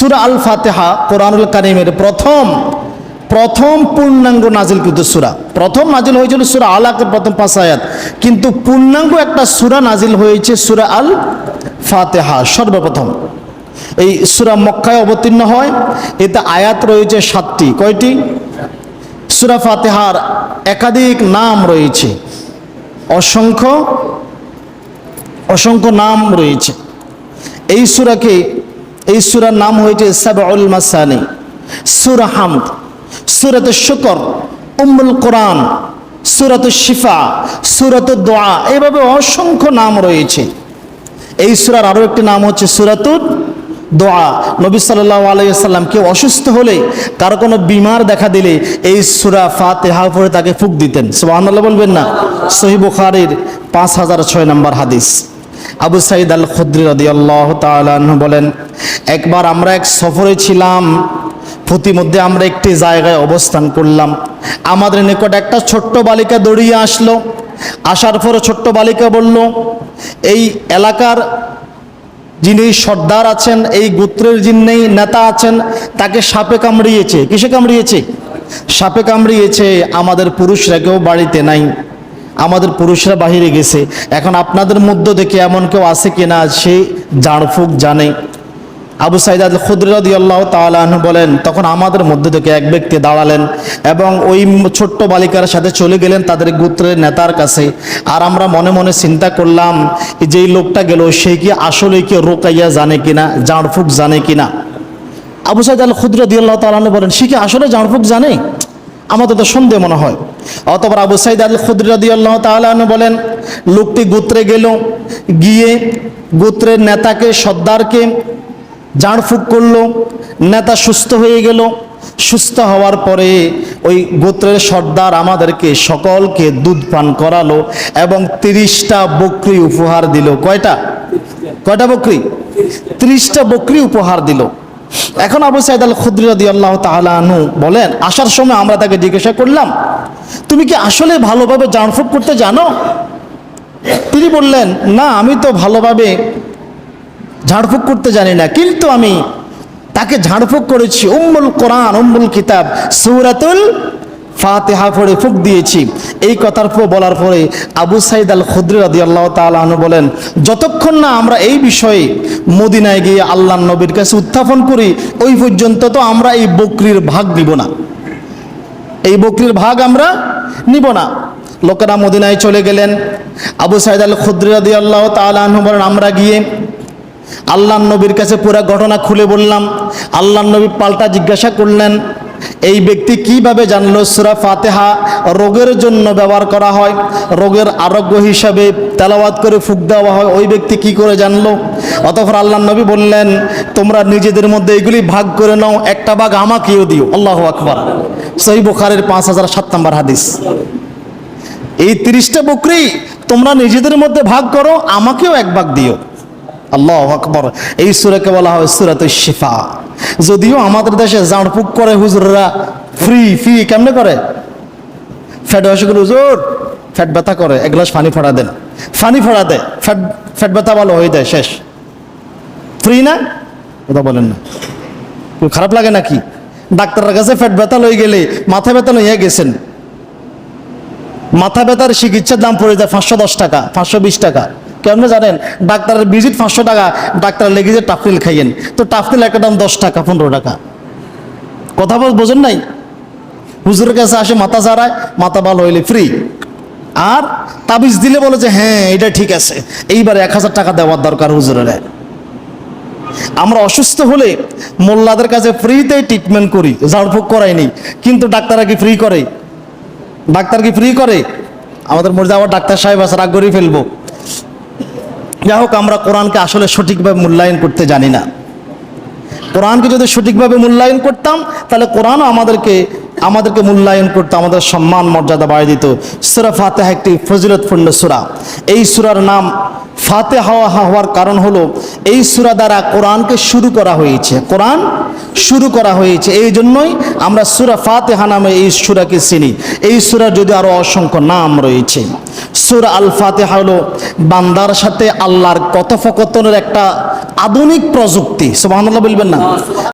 সুরা আল ফাতেহা কোরআনুল কারিমের প্রথম প্রথম পূর্ণাঙ্গ নাজিলকৃত সুরা। প্রথম নাজিল হয়েছিল সুরা আলাকের প্রথম পাঁচ আয়াত। কিন্তু পূর্ণাঙ্গ একটা সুরা নাজিল হয়েছে সুরা আল ফাতেহা সর্বপ্রথম। এই সুরা মক্কায় অবতীর্ণ হয়, এতে আয়াত রয়েছে সাতটি। কয়টি? সুরা ফাতেহার একাধিক নাম রয়েছে। অসংখ্য অসংখ্য নাম রয়েছে। এই সুরাকে এই সুরার নাম হয়েছে সাবাউল মাসানি, সুরা হামদ, সুরাত শুকর, উম্মুল কোরআন, সুরাত শিফা, সুরাত দোয়া, এভাবে অসংখ্য নাম রয়েছে। এই সুরার আরও একটি নাম হচ্ছে সুরাতুর দোয়া। নবী সাল্লাহ আলাইসাল্লাম কেউ অসুস্থ হলে কারও কোনো বিমার দেখা দিলে এই সুরা ফাতেহা পরে তাকে ফুক দিতেন। সুবহানাল্লাহ বলবেন না। সহি বুখারীর পাঁচ হাজার ছয় নম্বর হাদিস। আবু সাইদ আল খুদ্রি রদি আল্লাহ তালু বলেন একবার আমরা এক সফরে ছিলাম, প্রতিমধ্যে আমরা একটি জায়গায় অবস্থান করলাম। আমাদের নিকট একটা ছোট্ট বালিকা দৌড়িয়ে আসলো। আসার পরে ছোট্ট বালিকা বলল, এই এলাকার যিনি সর্দার আছেন, এই গোত্রের যিনি নেতা আছেন, তাকে সাপে কামড়িয়েছে। কিসে কামড়িয়েছে? সাপে কামড়িয়েছে আমাদের পুরুষরা, কেউ বাড়িতে নাই। আমাদের পুরুষরা বাহিরে গেছে। এখন আপনাদের মধ্য থেকে এমন কেউ আছে কিনা, সে জাঁড়ফুক জানে। আবু সাইদ আল খুদ্রদি আল্লাহ তালন বলেন, তখন আমাদের মধ্যে থেকে এক ব্যক্তি দাঁড়ালেন এবং ওই ছোট্ট বালিকার সাথে চলে গেলেন তাদের গোত্রের নেতার কাছে। আর আমরা মনে মনে চিন্তা করলাম, যেই লোকটা গেল, সে কি আসলে কি রোকাইয়া জানে কিনা জাঁড়ফুক জানে কিনা? আবু সাইদ আল খুদ্রদি আল্লাহ তালন বলেন, সে কি আসলে জাঁড়ফুক জানে? আমাদের তো সন্দেহ মনে হয়। অতবার আবু সাইদ আল খুদ্রদি আল্লাহ তালন বলেন, লোকটি গোত্রে গেল, গিয়ে গোত্রের নেতাকে, সর্দারকে জাঁড়ফুঁক করল, নেতা সুস্থ হয়ে গেল। সুস্থ হওয়ার পরে ওই গোত্রের সর্দার আমাদেরকে সকলকে দুধ পান করালো এবং তিরিশটা বকরি উপহার দিল। কয়টা? কয়টা বকরি? ত্রিশটা বকরি উপহার দিল। এখন আবু সাইদ আল খুদ্রি আল্লাহ তালু বলেন, আসার সময় আমরা তাকে জিজ্ঞাসা করলাম, তুমি কি আসলে ভালোভাবে জাঁড়ফুঁক করতে জানো? তিনি বললেন, না, আমি তো ভালোভাবে ঝাড়ফুঁক করতে জানি না, কিন্তু আমি তাকে ঝাড়ফুঁক করেছি, উম্মুল কোরআন, উম্মুল কিতাব, সৌরাতুল ফাতেহা পড়ে ফুক দিয়েছি। এই কথার পর বলার পরে আবু সাইদ আল খুদ্রি রাদি আল্লাহ তালু বলেন, যতক্ষণ না আমরা এই বিষয়ে মদিনায় গিয়ে আল্লাহ নবীর কাছে উত্থাপন করি, ওই পর্যন্ত তো আমরা এই বকরির ভাগ নিব না। এই বকরির ভাগ আমরা নিব না। লোকেরা মদিনায় চলে গেলেন। আবু সাইদ আল খুদ্রি রাদি আল্লাহ তালু বলেন, আমরা গিয়ে আল্লাহ নবীর কাছে পুরো ঘটনা খুলে বললাম। আল্লাহ নবী পাল্টা জিজ্ঞাসা করলেন, এই ব্যক্তি কীভাবে জানলো সুরা ফাতেহা? রোগের জন্য ব্যবহার করা হয়, রোগের আরোগ্য হিসাবে তেলাওয়াত করে ফুক দেওয়া হয়, ওই ব্যক্তি কি করে জানলো? অতঃপর আল্লাহ নবী বললেন, তোমরা নিজেদের মধ্যে এগুলি ভাগ করে নাও, একটা ভাগ আমাকেও দিও। আল্লাহ আকবর। সহি বুখারের পাঁচ হাজার সাত নম্বর হাদিস। এই তিরিশটা বকরি তোমরা নিজেদের মধ্যে ভাগ করো, আমাকেও এক ভাগ দিও। আল্লাহ আকবর। এই সুরাকে বলা হয় সুরাত শিফা। যদিও আমাদের দেশে জাঁড়পুক করে হুজুররা ফ্রি ফি কেমনে করে? ফ্যাট বয়সে করে, হুজুর, ফ্যাট ব্যথা করে, এক গ্লাস পানি ফোড়া দেন। পানি ফোড়া দেয়, ফ্যাট ফ্যাট ব্যথা ভালো হয়ে দেয় শেষ। ফ্রি না? কথা বলেন না। খারাপ লাগে নাকি? ডাক্তারের কাছে ফ্যাট ব্যথা লই গেলে মাথা ব্যথা লইয়া গেছেন। মাথা ব্যথার চিকিৎসার দাম পড়ে যায় পাঁচশো দশ টাকা, পাঁচশো বিশ টাকা। কেমন জানেন? ডাক্তারের ভিজিট পাঁচশো টাকা ডাক্তার লেগে যে টাফনিল খাইয়েন। তো টাফনিল একটা দাম দশ টাকা, পনেরো টাকা। কথা বল, বোঝেন নাই? হুজুরের কাছে আসে, মাথা চারায় মাথা ভালো হইলে ফ্রি আর তাবিজ দিলে বলে যে হ্যাঁ এটা ঠিক আছে। এইবার এক হাজার টাকা দেওয়ার দরকার হুজুরের। আমরা অসুস্থ হলে মোল্লাদের কাছে ফ্রিতে ট্রিটমেন্ট করি, ঝাড়ফুঁক করাইনি কিন্তু ডাক্তাররা কি ফ্রি করে? ডাক্তার কি ফ্রি করে? আমাদের মধ্যে আবার ডাক্তার সাহেব আছে, রাগ করে ফেলব। যাই হোক আমরা কোরআনকে আসলে সঠিকভাবে মূল্যায়ন করতে জানি না। কোরআনকে যদি সঠিকভাবে মূল্যায়ন করতাম, তাহলে কোরআনও আমাদেরকে আমাদেরকে মূল্যায়ন করতো, আমাদের সম্মান, মর্যাদা বাড়িয়ে দিত। সুরা ফাতেহা একটি ফজিলতপূর্ণ সুরা। এই সুরার নাম ফাতে হওয়া, হওয়ার কারণ হলো, এই সুরা দ্বারা কোরআনকে শুরু করা হয়েছে। কোরআন শুরু করা হয়েছে। এই জন্যই আমরা সুরা ফাতেহা নামে এই সুরাকে চিনি। এই সুরার যদি আরও অসংখ্য নাম রয়েছে। সুরা আল ফাতেহা হলো বান্দার সাথে আল্লাহর কথোপকথনের একটা আধুনিক প্রযুক্তি। সুবহানাল্লাহ বলবেন না?